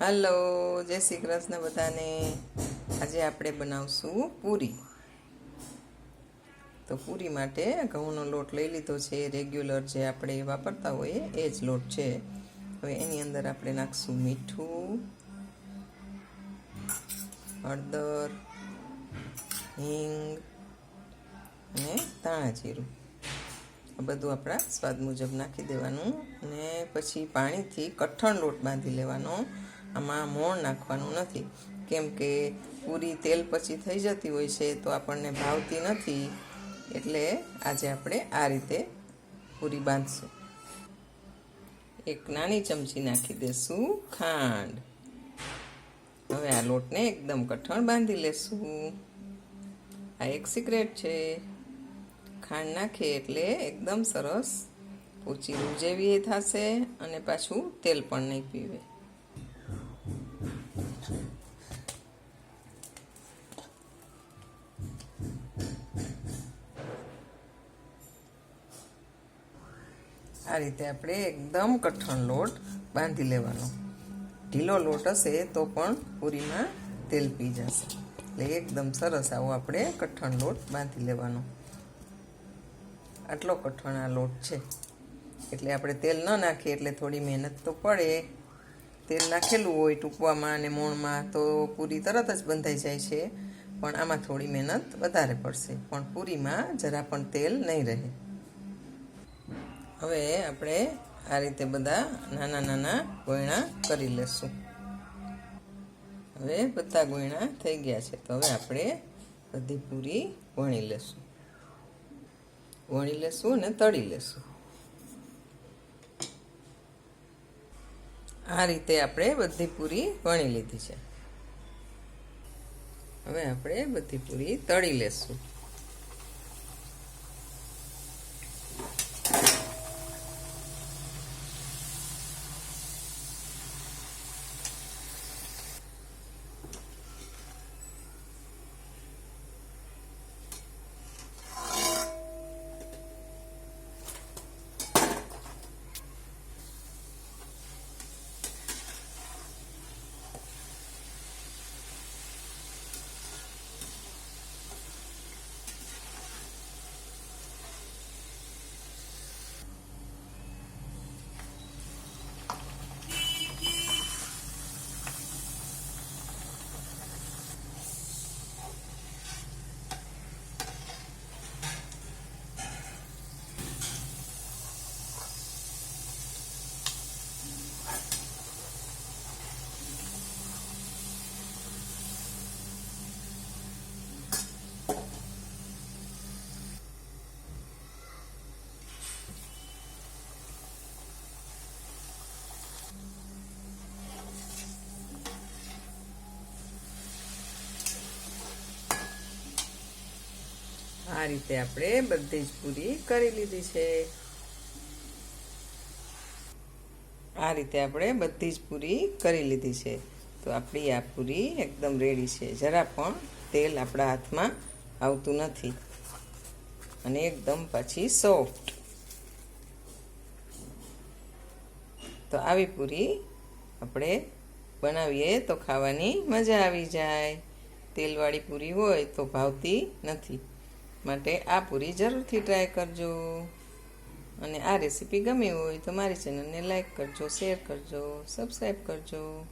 Hello, જય શ્રી કૃષ્ણ બધાને. આજે આપણે બનાવશું પૂરી. તો પૂરી માટે ઘઉંનો લોટ લઈ લીધો છે, રેગ્યુલર જે આપણે વાપરતા હોઈએ એ જ લોટ છે. હવે એની અંદર આપણે નાખશું મીઠું, હળદર, હિંગ અને ધાણા જીરું આ બધું આપણા સ્વાદ મુજબ નાખી દેવાનું અને પછી પાણીથી કઠણ લોટ બાંધી લેવાનો. આમાં મોણ નાખવાનું નથી. કેમ કે પૂરી તેલ પછી થઈ જતી હોય છે તો આપણને ભાવતી નથી. એટલે આજે આપણે આ રીતે પૂરી બાંધશું. એક નાની ચમચી નાખી દેશું ખાંડ. હવે આ લોટને એકદમ કઠણ બાંધી લેશું. આ એક સિક્રેટ છે. ખાંડ નાખીએ એટલે એકદમ સરસ પોચી રૂ જેવી એ થશે અને પાછું તેલ પણ નહીં પીવે. આ રીતે આપણે એકદમ કઠણ લોટ બાંધી લેવાનો. ઢીલો લોટ હશે તો પણ પૂરીમાં તેલ પી જશે. એટલે એકદમ સરસ આવો આપણે કઠણ લોટ બાંધી લેવાનો. આટલો કઠણ આ લોટ છે. એટલે આપણે તેલ ન નાખીએ, એટલે થોડી મહેનત તો પડે. તેલ નાખેલું હોય, ટૂંકવામાં અને મોણમાં તો પૂરી તરત જ બંધાઈ જાય છે. પણ આમાં થોડી મહેનત વધારે પડશે. પણ પૂરીમાં જરા પણ તેલ નહીં રહે. હવે આપણે આ રીતે બધા નાના નાના ગોયણા કરી લેશું. હવે બધા ગોયણા થઈ ગયા છે. તો હવે આપણે બધી પૂરી વણી લેશું. વણી લેશું અને તળી લેશું. આ રીતે આપણે બધી પૂરી વણી લીધી છે. હવે આપણે બધી પૂરી તળી લેશું. આ રીતે આપણે બધી જ પૂરી કરી લીધી છે. આ રીતે આપણે બધી જ પૂરી કરી લીધી છે. તો આપણી આ પૂરી એકદમ રેડી છે. જરા પણ તેલ આપણા હાથમાં આવતું નથી. અને એકદમ પાછી સોફ્ટ. તો આવી પૂરી આપણે બનાવીએ તો ખાવાની મજા આવી જાય. તેલવાળી પૂરી હોય તો ભાવતી નથી. માટે આ પૂરી જરૂરથી ટ્રાય કરજો. અને આ રેસીપી ગમી હોય તો મારી ચેનલને લાઈક કરજો શેર કરજો સબસ્ક્રાઈબ કરજો.